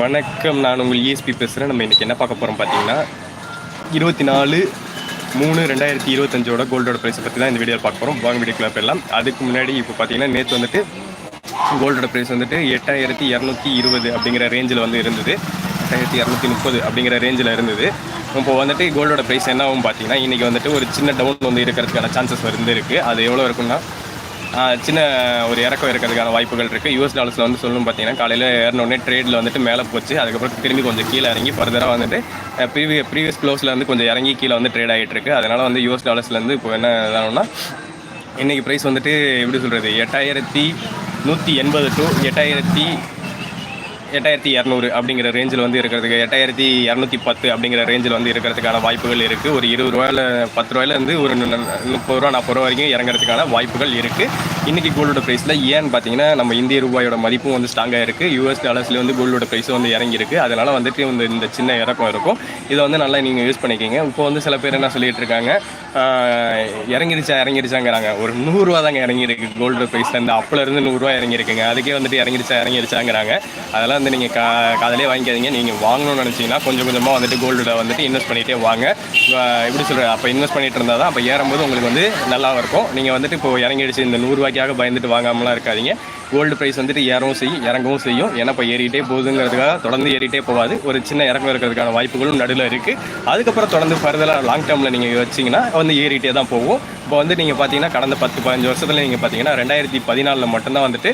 வணக்கம். நான் உங்கள் இஎஸ்பி பேசுகிறேன் நம்ம இன்றைக்கி என்ன பார்க்க போகிறோம் பார்த்தீங்கன்னா இருபத்தி நாலு மூணு ரெண்டாயிரத்தி இருபத்தஞ்சோட கோல்டோட ப்ரைஸை பற்றி தான் இந்த வீடியோ பார்க்க போகிறோம் வாங்க வீடியோக்குள்ள போயிடலாம். அதுக்கு முன்னாடி இப்போ பார்த்தீங்கன்னா நேற்று வந்துட்டு கோல்டோட ப்ரைஸ் வந்துட்டு எட்டாயிரத்தி இரநூத்தி இருபது அப்படிங்கிற ரேஞ்சில் வந்து இருந்தது. எட்டாயிரத்தி இரநூத்தி முப்பது அப்படிங்கிற ரேஞ்சில் இருந்தது. இப்போ வந்துட்டு கோல்டோட ப்ரைஸ் என்ன ஆகும் பார்த்தீங்கன்னா இன்றைக்கி வந்துட்டு ஒரு சின்ன டவுன் வந்து இருக்கிறதுக்கான சான்சஸ் வந்து இருக்குது அது எவ்வளோ இருக்குன்னா சின்ன ஒரு இறக்கம் இருக்கிறதுக்கான வாய்ப்புகள் இருக்குது யூஎஸ் டாலர்ஸில் வந்து சொல்லணும் பார்த்தீங்கன்னா காலையில் ஏறினோடனே ட்ரேடில் வந்துட்டு மேலே போச்சு. அதுக்கப்புறம் திரும்பி கொஞ்சம் கீழே இறங்கி ஃபர்தராக வந்துட்டு ப்ரீவிய ப்ரீவியஸ் க்ளோஸில் வந்து கொஞ்சம் இறங்கி கீழே வந்து ட்ரேட் ஆகிட்டு இருக்குது அதனால் வந்து யூஎஸ் டாலர்ஸ்லேருந்து இப்போ என்ன ஆகணும்னா இன்றைக்கி ப்ரைஸ் வந்துட்டு எப்படி சொல்கிறது எட்டாயிரத்தி நூற்றி எண்பது டு எட்டாயிரத்தி எட்டாயிரத்தி இரநூறு அப்படிங்கிற ரேஞ்சில் வந்து இருக்கிறதுக்கு எட்டாயிரத்தி இரநூத்தி பத்து அப்படிங்கிற ரேஞ்சில் வந்து இருக்கிறதுக்கான வாய்ப்புகள் இருக்குது ஒரு இருபது ரூபாயில் பத்து ரூபாயிலேருந்து ஒரு முப்பது ரூபா நாற்பது ரூபா வரைக்கும் இறங்குறதுக்கான வாய்ப்புகள் இருக்குது இன்றைக்கி கோல்டோட ப்ரைஸில் ஏன்னு பார்த்தீங்கன்னா நம்ம இந்திய ரூபாயோட மதிப்பும் வந்து ஸ்ட்ராங்காக இருக்குது யூஎஸ் டாலர்ஸ்லேயே வந்து கோல்டோட ப்ரைஸும் வந்து இறங்கியிருக்கு. அதனால் வந்துட்டு வந்து இந்த சின்ன இறக்கம் இருக்கும். இதை வந்து நல்லா நீங்கள் யூஸ் பண்ணிக்கிங்க. இப்போ வந்து சில பேர் என்ன சொல்லிட்டு இருக்காங்க இறங்கிருச்சா இறங்கிருச்சாங்கிறாங்க. ஒரு நூறுரூவா தாங்க இறங்கியிருக்கு கோல்டு ப்ரைஸ்லேருந்து அப்போலேருந்து நூறுரூவா இறங்கியிருக்குங்க. அதுக்கே வந்துட்டு இறங்கிருச்சா இறங்கிருச்சாங்கிறாங்க. அதெல்லாம் வந்து நீங்கள் கா காதலே வாங்கிக்காதீங்க. நீங்கள் வாங்கணும்னு நினச்சிங்கன்னா கொஞ்சம் கொஞ்சமாக வந்துட்டு கோல்டில் வந்துட்டு இன்வெஸ்ட் பண்ணிகிட்டே வாங்க. எப்படி சொல்கிறது அப்போ இன்வெஸ்ட் பண்ணிட்டு இருந்தால் தான் அப்போ ஏறும்போது உங்களுக்கு வந்து நல்லா இருக்கும். நீங்கள் வந்துட்டு இப்போ இறங்கிடுச்சு இந்த ரூபாய்க்காக பயந்துட்டு வாங்காமலாம் இருக்காதீங்க. கோல்டு ப்ரைஸ் வந்துட்டு ஏறவும் செய்யும் இறங்கவும் செய்யும். ஏன்னா இப்போ ஏறிட்டே போகுதுங்கிறதுக்காக தொடர்ந்து ஏறிட்டே போகாது. ஒரு சின்ன இறக்கம் இருக்கிறதுக்கான வாய்ப்புகளும் நடுவில் இருக்குது அதுக்கப்புறம் தொடர்ந்து ஃபர்தராக லாங் டேர்மில் நீங்கள் வச்சிங்கன்னா வந்து ஏறிட்டே தான் போகும். இப்போ வந்து நீங்கள் பார்த்தீங்கன்னா கடந்த பத்து பதினஞ்சு வருஷத்தில் நீங்கள் பார்த்தீங்கன்னா ரெண்டாயிரத்தி பதினாலில் மட்டும்தான் வந்துட்டு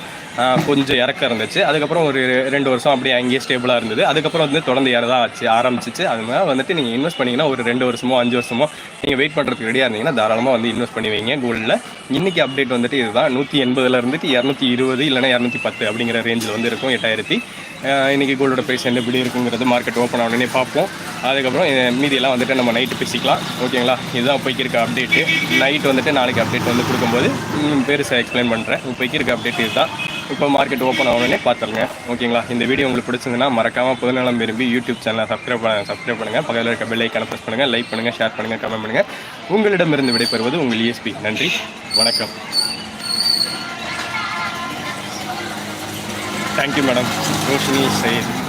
கொஞ்சம் இறக்கம் இருந்துச்சு. அதுக்கப்புறம் ஒரு ரெண்டு வருஷம் அப்படியே அங்கேயே ஸ்டேபிளாக இருந்தது. அதுக்கப்புறம் வந்து தொடர்ந்து ஏறதான் ஆச்சு ஆரம்பிச்சிச்சு. அதனால வந்துட்டு நீங்கள் இன்வெஸ்ட் பண்ணிங்கன்னா ஒரு ரெண்டு வருஷமோ அஞ்சு வருஷமோ நீங்கள் வெயிட் பண்ணுறதுக்கு ரெடியாக இருந்தீங்கன்னா தாராளமாக வந்து இன்வெஸ்ட் பண்ணி வைங்க கோல்டில் இன்றைக்கி அப்டேட் வந்துட்டு இதுதான். நூற்றி எண்பதுல இருந்துட்டு இரநூத்தி இருபது இல்லைன்னா இரநூத்தி பத்து அப்படிங்கிற ரேஞ்சில் வந்து இருக்கும் எட்டாயிரத்தி. இன்றைக்கி இன்னைக்கு கோல்டோட ப்ரைஸ் என்ன எப்படி இருக்குங்கிறது மார்க்கெட் ஓப்பன் உடனே பார்ப்போம். அதுக்கப்புறம் மீதியெல்லாம் வந்துட்டு நம்ம நைட்டு பேசிக்கலாம். ஓகேங்களா இதுதான் இப்போக்கி இருக்க அப்டேட்டு நைட் வந்துட்டு நாளைக்கு அப்டேட் வந்து கொடுக்கும்போது பெருசாக எக்ஸ்பிளைன் பண்ணுறேன் இப்போக்கி இருக்க அப்டேட் இதுதான். இப்போ மார்க்கெட் ஓப்பன் உடனே பார்த்துருங்க. ஓகேங்களா இந்த வீடியோ உங்களுக்கு பிடிச்சிருந்ததுன்னா மறக்காமல் பொதுநலம் விரும்பி யூடியூப் சேனலை சப்ஸ்கிரைப் பண்ண சப்ஸ்கிரைப் பண்ணுங்கள் பக்கத்தில் இருக்க பெல் ஐக்கான ப்ரெஸ் பண்ணுங்கள் லைக் பண்ணுங்கள் ஷேர் பண்ணுங்கள் கமெண்ட் பண்ணுங்கள் உங்களிடமிருந்து விடைபெறுவது உங்கள் இஎஸ்பி நன்றி. வணக்கம். Thank you, madam. Roshini is saying.